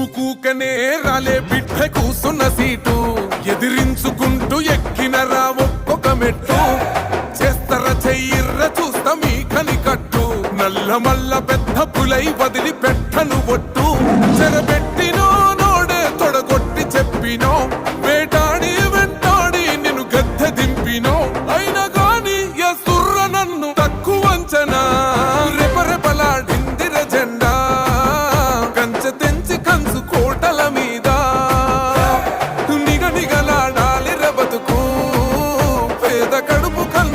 ఊకూకనే రాలే బిడ్డ కూసున్న సీటు. ఎదిరించుకుంటూ ఎక్కిన రా ఒక్కొక్క మెట్టు. చేస్తర చెయ్యిర్ర చూస్తా మీ కని కట్టు నల్ల మల్ల పెద్ద పులై వదిలి పెట్టను ఒట్టు. చెరబెట్టినో నోడే తొడగొట్టి చెప్పినో. కడుపు కల్